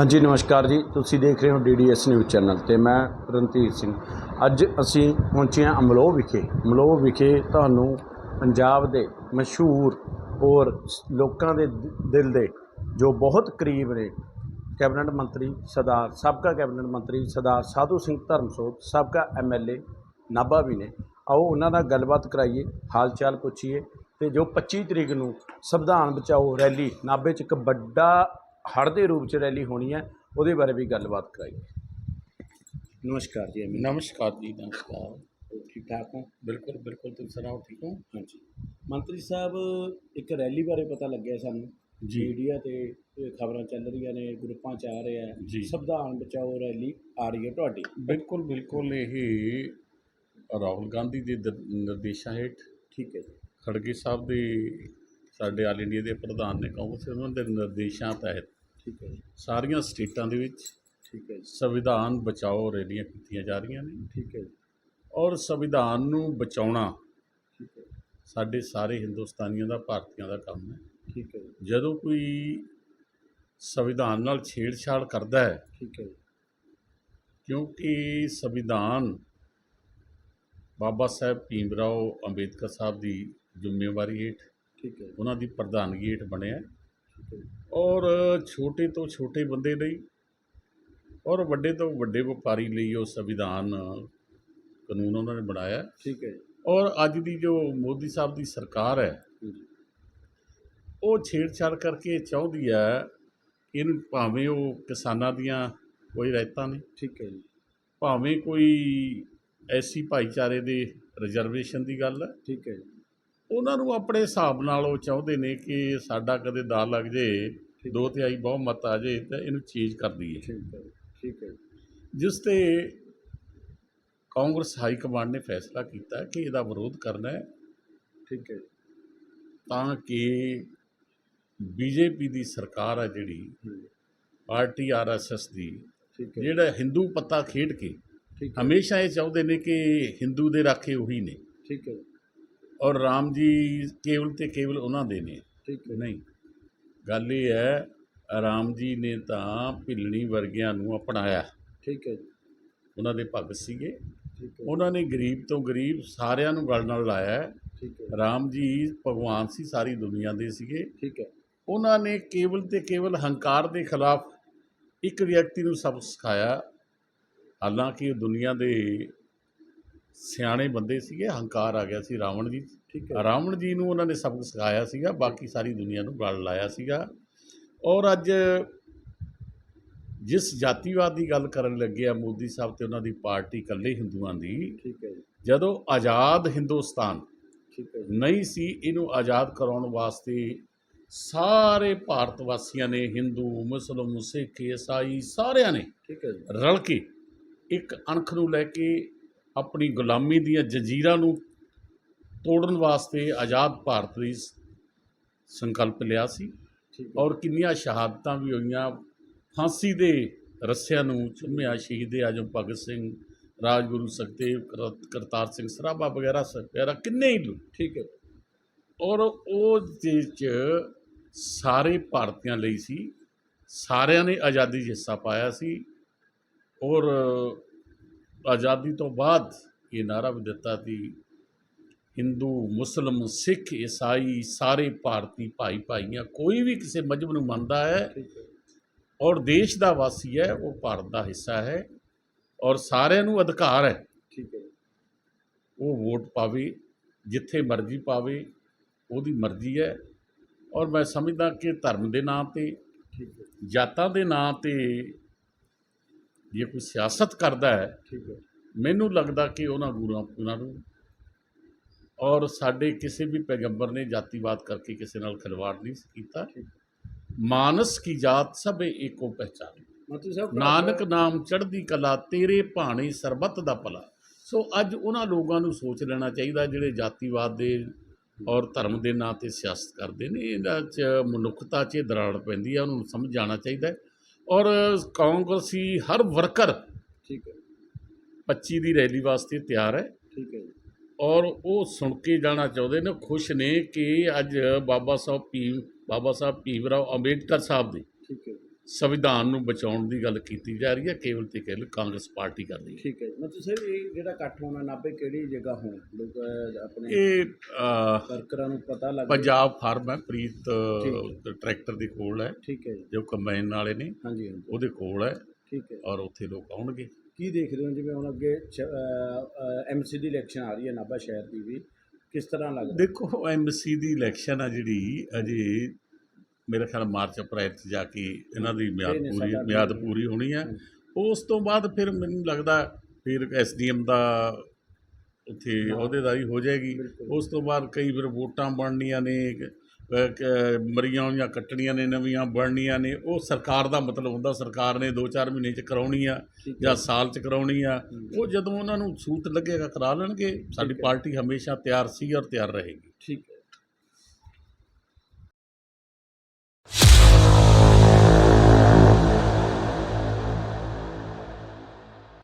ਹਾਂਜੀ, ਨਮਸਕਾਰ ਜੀ। ਤੁਸੀਂ ਦੇਖ ਰਹੇ ਹੋ ਡੀਡੀਐਸ ਨਿਊਜ਼ ਚੈਨਲ ਤੇ ਮੈਂ ਰਣਧੀਰ ਸਿੰਘ। ਅੱਜ ਅਸੀਂ ਪਹੁੰਚੇ ਹਾਂ ਅਮਲੋਹ ਵਿਖੇ। ਅਮਲੋਹ ਵਿਖੇ ਤੁਹਾਨੂੰ ਪੰਜਾਬ ਦੇ ਮਸ਼ਹੂਰ ਔਰ ਲੋਕਾਂ ਦੇ ਦਿਲ ਦੇ ਜੋ ਬਹੁਤ ਕਰੀਬ ਨੇ ਕੈਬਨਿਟ ਮੰਤਰੀ ਸਰਦਾਰ, ਸਾਬਕਾ ਕੈਬਨਿਟ ਮੰਤਰੀ ਸਰਦਾਰ ਸਾਧੂ ਸਿੰਘ ਧਰਮਸੋਤ, ਸਾਬਕਾ ਐਮਐਲਏ ਨਾਭਾ ਵੀ ਨੇ। ਆਓ ਉਹਨਾਂ ਨਾਲ ਗੱਲਬਾਤ ਕਰਾਈਏ ਹਾਲ ਚਾਲ ਪੁੱਛੀਏ ਤੇ ਜੋ 25 ਤਰੀਕ ਨੂੰ ਸੰਵਿਧਾਨ ਬਚਾਓ ਰੈਲੀ, ਨਾਭੇ 'ਚ ਇੱਕ ਵੱਡਾ ਹੜ੍ਹ ਦੇ ਰੂਪ 'ਚ ਰੈਲੀ ਹੋਣੀ ਹੈ ਉਹਦੇ ਬਾਰੇ ਵੀ ਗੱਲਬਾਤ ਕਰਾਈਏ ਨਮਸਕਾਰ ਜੀ ਅਮੀਨ नमस्कार जी नमस्कार ਠੀਕ ਠਾਕ ਹੋ बिल्कुल बिल्कुल तुम सुनाओ ठीक हो ਹਾਂਜੀ ਮੰਤਰੀ ਸਾਹਿਬ ਇੱਕ ਰੈਲੀ ਬਾਰੇ ਪਤਾ ਲੱਗਿਆ ਸਾਨੂੰ ਜੀ। ਮੀਡੀਆ ਤੇ ਖਬਰਾਂ ਚੱਲ ਰਹੀਆਂ ਨੇ ਗਰੁੱਪਾਂ 'ਚ ਆ ਰਿਹਾ ਹੈ ਜੀ। ਸੰਵਿਧਾਨ ਬਚਾਓ ਰੈਲੀ ਆ ਰਹੀ ਹੈ ਤੁਹਾਡੀ ਬਿਲਕੁਲ ਬਿਲਕੁਲ ਇਹ ਰਾਹੁਲ ਗਾਂਧੀ ਦੇ ਦਰ- ਨਿਰਦੇਸ਼ਾਂ ਹੇਠ ਠੀਕ ਹੈ ਜੀ ਖੜਗੇ ਸਾਹਿਬ ਦੇ ਸਾਡੇ ਆਲ ਇੰਡੀਆ ਦੇ ਪ੍ਰਧਾਨ ਨੇ ਕਾਂਗਰਸ ਉਹਨਾਂ ਦੇ ਨਿਰਦੇਸ਼ਾਂ ਤਹਿਤ ਠੀਕ ਹੈ ਜੀ। ਸਾਰੀਆਂ ਸਟੇਟਾਂ ਦੇ ਵਿੱਚ ਠੀਕ ਹੈ ਜੀ। ਸੰਵਿਧਾਨ ਬਚਾਓ ਰੈਲੀਆਂ ਕੀਤੀਆਂ ਜਾ ਰਹੀਆਂ ਨੇ। ਠੀਕ ਹੈ ਜੀ। ਔਰ ਸੰਵਿਧਾਨ ਨੂੰ ਬਚਾਉਣਾ ਠੀਕ ਹੈ ਸਾਡੇ ਸਾਰੇ ਹਿੰਦੁਸਤਾਨੀਆਂ ਦਾ ਭਾਰਤੀਆਂ ਦਾ ਕੰਮ ਹੈ। ਠੀਕ ਹੈ ਜੀ। ਜਦੋਂ ਕੋਈ ਸੰਵਿਧਾਨ ਨਾਲ ਛੇੜਛਾੜ ਕਰਦਾ ਹੈ ਠੀਕ ਹੈ ਜੀ। ਕਿਉਂਕਿ ਸੰਵਿਧਾਨ ਬਾਬਾ ਸਾਹਿਬ ਭੀਮਰਾਓ ਅੰਬੇਦਕਰ ਸਾਹਿਬ ਦੀ ਜ਼ਿੰਮੇਵਾਰੀ ਹੇਠ ਠੀਕ ਹੈ ਉਹਨਾਂ ਦੀ ਪ੍ਰਧਾਨਗੀ ਹੇਠ ਬਣਿਆ ਔਰ ਛੋਟੇ ਤੋਂ ਛੋਟੇ ਬੰਦੇ ਲਈ ਔਰ ਵੱਡੇ ਤੋਂ ਵੱਡੇ ਵਪਾਰੀ ਲਈ ਉਹ ਸੰਵਿਧਾਨ ਕਾਨੂੰਨ ਉਹਨਾਂ ਨੇ ਬਣਾਇਆ। ਠੀਕ ਹੈ ਔਰ ਅੱਜ ਦੀ ਜੋ ਮੋਦੀ ਸਾਹਿਬ ਦੀ ਸਰਕਾਰ ਹੈ ਉਹ ਛੇੜਛਾੜ ਕਰਕੇ ਚਾਹੁੰਦੀ ਹੈ ਕਿ ਇਹਨੂੰ ਭਾਵੇਂ ਉਹ ਕਿਸਾਨਾਂ ਦੀਆਂ ਕੋਈ ਰਹਿਤਾਂ ਨਹੀਂ ਠੀਕ ਹੈ ਜੀ। ਭਾਵੇਂ ਕੋਈ ਐਸੀ ਭਾਈਚਾਰੇ ਦੇ ਰਿਜ਼ਰਵੇਸ਼ਨ ਦੀ ਗੱਲ ਹੈ ਠੀਕ ਹੈ ਜੀ। ਉਹਨਾਂ ਨੂੰ ਆਪਣੇ ਹਿਸਾਬ ਨਾਲ ਉਹ ਚਾਹੁੰਦੇ ਨੇ ਕਿ ਸਾਡਾ ਕਦੇ ਦਾ ਲੱਗ ਜੇ ਦੋ ਤਿਹਾਈ ਬਹੁਮਤ ਆ ਜੇ ਤਾਂ ਇਹਨੂੰ ਚੇਂਜ ਕਰ ਦਈਏ। ਠੀਕ ਹੈ ਠੀਕ ਹੈ ਜਿਸ ਤੇ ਕਾਂਗਰਸ ਹਾਈ ਕਮਾਂਡ ਨੇ ਫੈਸਲਾ ਕੀਤਾ ਕਿ ਇਹਦਾ ਵਿਰੋਧ ਕਰਨਾ ਹੈ। ਠੀਕ ਹੈ ਤਾਂ ਕਿ ਬੀਜੇਪੀ ਦੀ ਸਰਕਾਰ ਹੈ ਜਿਹੜੀ ਪਾਰਟੀ ਆਰਐਸਐਸ ਦੀ ਠੀਕ ਹੈ। ਜੀ, ਜਿਹੜਾ ਹਿੰਦੂ ਪੱਤਾ ਖੇਡ ਕੇ ਹਮੇਸ਼ਾ ਇਹ ਚਾਹੁੰਦੇ ਨੇ ਕਿ ਹਿੰਦੂ ਦੇ ਰਾਖੇ ਉਹੀ ਨੇ। ਠੀਕ ਹੈ ਔਰ ਰਾਮ ਜੀ ਕੇਵਲ ਤੇ ਕੇਵਲ ਉਹਨਾਂ ਦੇ ਨੇ। ਠੀਕ ਹੈ। ਨਹੀਂ। ਗੱਲ ਇਹ ਹੈ ਰਾਮ ਜੀ ਨੇ ਤਾਂ ਭਿੱਲਣੀ ਵਰਗਿਆਂ ਨੂੰ ਅਪਣਾਇਆ। ਠੀਕ ਹੈ ਜੀ। ਉਹਨਾਂ ਦੇ ਭਗਤ ਸੀਗੇ। ਉਹਨਾਂ ਨੇ ਗਰੀਬ ਤੋਂ ਗਰੀਬ ਸਾਰਿਆਂ ਨੂੰ ਗਲ ਨਾਲ ਲਾਇਆ। ਠੀਕ ਹੈ। ਰਾਮ ਜੀ ਭਗਵਾਨ ਸੀ ਸਾਰੀ ਦੁਨੀਆ ਦੇ ਸੀਗੇ। ਠੀਕ ਹੈ। ਉਹਨਾਂ ਨੇ ਕੇਵਲ ਤੇ ਕੇਵਲ ਹੰਕਾਰ ਦੇ ਖਿਲਾਫ ਇੱਕ ਵਿਅਕਤੀ ਨੂੰ ਸਬਕ ਸਿਖਾਇਆ। ਹਾਲਾਂਕਿ ਉਹ ਦੁਨੀਆ ਦੇ ਸਿਆਣੇ ਬੰਦੇ ਸੀਗੇ ਹੰਕਾਰ ਆ ਗਿਆ ਸੀ ਰਾਵਣ ਜੀ। ਠੀਕ ਹੈ। ਰਾਵਣ ਜੀ ਨੂੰ ਉਹਨਾਂ ਨੇ ਸਬਕ ਸਿਖਾਇਆ ਸੀਗਾ ਬਾਕੀ ਸਾਰੀ ਦੁਨੀਆ ਨੂੰ ਗਲ ਲਾਇਆ ਸੀਗਾ। ਔਰ ਅੱਜ ਜਿਸ ਜਾਤੀਵਾਦ ਦੀ ਗੱਲ ਕਰਨ ਲੱਗੇ ਆ ਮੋਦੀ ਸਾਹਿਬ ਤੇ ਉਹਨਾਂ ਦੀ ਪਾਰਟੀ ਇਕੱਲੇ ਹਿੰਦੂਆਂ ਦੀ ਠੀਕ ਹੈ ਜੀ। ਜਦੋਂ ਆਜ਼ਾਦ ਹਿੰਦੁਸਤਾਨ ਠੀਕ ਹੈ ਨਹੀਂ ਸੀ ਇਹਨੂੰ ਆਜ਼ਾਦ ਕਰਾਉਣ ਵਾਸਤੇ ਸਾਰੇ ਭਾਰਤ ਵਾਸੀਆਂ ਨੇ ਹਿੰਦੂ ਮੁਸਲਮਾਨ ਸਿੱਖ ਈਸਾਈ ਸਾਰਿਆਂ ਨੇ ਠੀਕ ਹੈ ਜੀ। ਰਲ ਕੇ ਇੱਕ ਅਣਖ ਨੂੰ ਲੈ ਕੇ ਆਪਣੀ ਗੁਲਾਮੀ ਦੀਆਂ ਜੰਜੀਰਾਂ ਨੂੰ ਤੋੜਨ ਵਾਸਤੇ ਆਜ਼ਾਦ ਭਾਰਤ ਦੀ ਸੰਕਲਪ ਲਿਆ ਸੀ। ਔਰ ਕਿੰਨੀਆਂ ਸ਼ਹਾਦਤਾਂ ਵੀ ਹੋਈਆਂ। ਫਾਂਸੀ ਦੇ ਰੱਸਿਆਂ ਨੂੰ ਚੁੰਮਿਆ ਸ਼ਹੀਦ ਆਜਮ ਭਗਤ ਸਿੰਘ ਰਾਜਗੁਰੂ ਸੁਖਦੇਵ ਕਰ- ਕਰਤਾਰ ਸਿੰਘ ਸਰਾਭਾ ਵਗੈਰਾ ਵਗੈਰਾ ਕਿੰਨੇ ਹੀ ਠੀਕ ਹੈ। ਔਰ ਉਹ ਦੇ ਚ ਸਾਰੇ ਭਾਰਤੀਆਂ ਲਈ ਸੀ। ਸਾਰਿਆਂ ਨੇ ਆਜ਼ਾਦੀ 'ਚ ਹਿੱਸਾ ਪਾਇਆ ਸੀ। ਔਰ ਆਜ਼ਾਦੀ ਤੋਂ ਬਾਅਦ ਇਹ ਨਾਰਾ ਵੀ ਦਿੱਤਾ ਸੀ। ਹਿੰਦੂ ਮੁਸਲਮ ਸਿੱਖ ਈਸਾਈ ਸਾਰੇ ਭਾਰਤੀ ਭਾਈ ਭਾਈਆਂ ਕੋਈ ਵੀ ਕਿਸੇ ਮਜ਼ਹਬ ਨੂੰ ਮੰਨਦਾ ਹੈ ਔਰ ਦੇਸ਼ ਦਾ ਵਾਸੀ ਹੈ ਉਹ ਭਾਰਤ ਦਾ ਹਿੱਸਾ ਹੈ ਔਰ ਸਾਰਿਆਂ ਨੂੰ ਅਧਿਕਾਰ ਹੈ। ਠੀਕ ਹੈ। ਉਹ ਵੋਟ ਪਾਵੇ ਜਿੱਥੇ ਮਰਜ਼ੀ ਪਾਵੇ ਉਹਦੀ ਮਰਜ਼ੀ ਹੈ ਔਰ ਮੈਂ ਸਮਝਦਾ ਕਿ ਧਰਮ ਦੇ ਨਾਂ ਤੇ ਜਾਤਾਂ ਦੇ ਨਾਂ ਤੇ ਜੇ ਕੋਈ ਸਿਆਸਤ ਕਰਦਾ ਹੈ ਠੀਕ ਹੈ। ਮੈਨੂੰ ਲੱਗਦਾ ਕਿ ਉਹਨਾਂ ਗੁਰੂਆਂ ਉਹਨਾਂ ਨੂੰ। ਔਰ ਸਾਡੇ ਕਿਸੇ ਵੀ ਪੈਗੰਬਰ ਨੇ ਜਾਤੀਵਾਦ ਕਰਕੇ ਕਿਸੇ ਨਾਲ ਖਿਲਵਾੜ ਨਹੀਂ ਕੀਤਾ। ਮਾਨਸ ਕੀ ਜਾਤ ਸਭੇ ਏਕੋ ਪਹਿਚਾਨ। ਨਾਨਕ ਨਾਮ ਚੜ੍ਹਦੀ ਕਲਾ ਤੇਰੇ ਭਾਣੇ ਸਰਬੱਤ ਦਾ ਭਲਾ। ਸੋ ਅੱਜ ਉਹਨਾਂ ਲੋਕਾਂ ਨੂੰ ਸੋਚ ਲੈਣਾ ਚਾਹੀਦਾ ਜਿਹੜੇ ਜਾਤੀਵਾਦ ਦੇ ਔਰ ਧਰਮ ਦੇ ਨਾਂ ਤੇ ਸਿਆਸਤ ਕਰਦੇ ਨੇ ਇਹਦਾ ਚ ਮਨੁੱਖਤਾ 'ਚ ਦਰਾੜ ਪੈਂਦੀ ਹੈ ਉਹਨੂੰ ਨੂੰ ਸਮਝ ਜਾਣਾ ਚਾਹੀਦਾ। ਔਰ ਕਾਂਗਰਸੀ ਹਰ ਵਰਕਰ ਠੀਕ ਹੈ। 25 ਦੀ ਰੈਲੀ ਵਾਸਤੇ ਤਿਆਰ ਹੈ। ਠੀਕ ਹੈ ਔਰ ਉਹ ਸੁਣ ਕੇ ਜਾਣਾ ਚਾਹੁੰਦੇ ਨੇ ਖੁਸ਼ ਨੇ ਕਿ ਅੱਜ ਬਾਬਾ ਸਾਹਿਬ ਭੀਮ ਬਾਬਾ ਸਾਹਿਬ ਭੀਮ ਰਾਓ ਅੰਬੇਡਕਰ ਸਾਹਿਬ ਦੀ ਸੰਵਿਧਾਨ ਨੂੰ ਬਚਾਉਣ ਦੀ ਗੱਲ ਕੀਤੀ ਜਾ ਰਹੀ ਹੈ ਕੇਵਲ ਤੇ ਕੇਵਲ ਕਾਂਗਰਸ ਪਾਰਟੀ ਕਰ ਰਹੀ ਹੈ। ਠੀਕ ਹੈ ਜੀ। ਮਤਲਬ ਸਰ ਇਹ ਜਿਹੜਾ ਇਕੱਠ ਹੋਣਾ ਨਾਭੇ ਕਿਹੜੀ ਜਗ੍ਹਾ ਹੋਣਾ? ਲੋਕ ਆਪਣੇ ਇਹ ਵਰਕਰਾਂ ਨੂੰ ਪਤਾ ਲੱਗ ਪੰਜਾਬ ਫਾਰਮ ਹੈ ਪ੍ਰੀਤ ਟਰੈਕਟਰ ਦੇ ਕੋਲ ਹੈ। ਠੀਕ ਹੈ ਜੀ। ਜੋ ਕੰਬਾਈਨ ਵਾਲੇ ਨੇ ਹਾਂਜੀ ਹਾਂਜੀ। ਉਹਦੇ ਕੋਲ ਹੈ ਠੀਕ ਹੈ। ਔਰ ਉੱਥੇ ਲੋਕ ਆਉਣਗੇ। ਕੀ ਦੇਖਦੇ ਹੋ ਜਿਵੇਂ ਹੁਣ ਅੱਗੇ ਐਮਸੀ ਦੀ ਇਲੈਕਸ਼ਨ ਆ ਰਹੀ ਹੈ ਨਾਭਾ ਸ਼ਹਿਰ ਦੀ ਵੀ ਕਿਸ ਤਰ੍ਹਾਂ ਲੱਗਦਾ? ਦੇਖੋ ਐਮਸੀ ਦੀ ਇਲੈਕਸ਼ਨ ਆ ਜਿਹੜੀ ਅਜੇ ਮੇਰੇ ਖਿਆਲ ਮਾਰਚ ਅਪ੍ਰੈਲ ਚ ਜਾ ਕੇ ਇਹਨਾਂ ਦੀ ਮਿਆਦ ਪੂਰੀ ਮਿਆਦ। ਪੂਰੀ ਹੋਣੀ ਹੈ ਉਸ ਤੋਂ ਬਾਅਦ ਫਿਰ ਮੈਨੂੰ ਲੱਗਦਾ ਫਿਰ ਐਸਡੀਐਮ ਦਾ ਉੱਥੇ। ਅਹੁਦੇਦਾਰੀ ਹੋ ਜਾਏਗੀ। ਉਸ ਤੋਂ ਬਾਅਦ ਕਈ ਫਿਰ ਵੋਟਾਂ ਬਣਨੀਆਂ ਨੇ ਮਰੀਆਂ ਹੋਈਆਂ ਕੱਟਣੀਆਂ ਨੇ ਨਵੀਆਂ ਬਣਨੀਆਂ ਨੇ ਉਹ ਸਰਕਾਰ ਦਾ ਮਤਲਬ ਹੁੰਦਾ ਸਰਕਾਰ ਨੇ 2-4 ਮਹੀਨੇ ਚ ਕਰਾਉਣੀ ਆ ਜਾਂ ਸਾਲ ਚ ਕਰਾਉਣੀ ਆ। ਉਹ ਜਦੋਂ ਉਹਨਾਂ ਨੂੰ ਸੂਤ ਲੱਗੇਗਾ ਕਰਾ ਲੈਣਗੇ ਸਾਡੀ। ਪਾਰਟੀ ਹਮੇਸ਼ਾ ਤਿਆਰ ਸੀ ਔਰ ਤਿਆਰ ਰਹੇਗੀ ਠੀਕ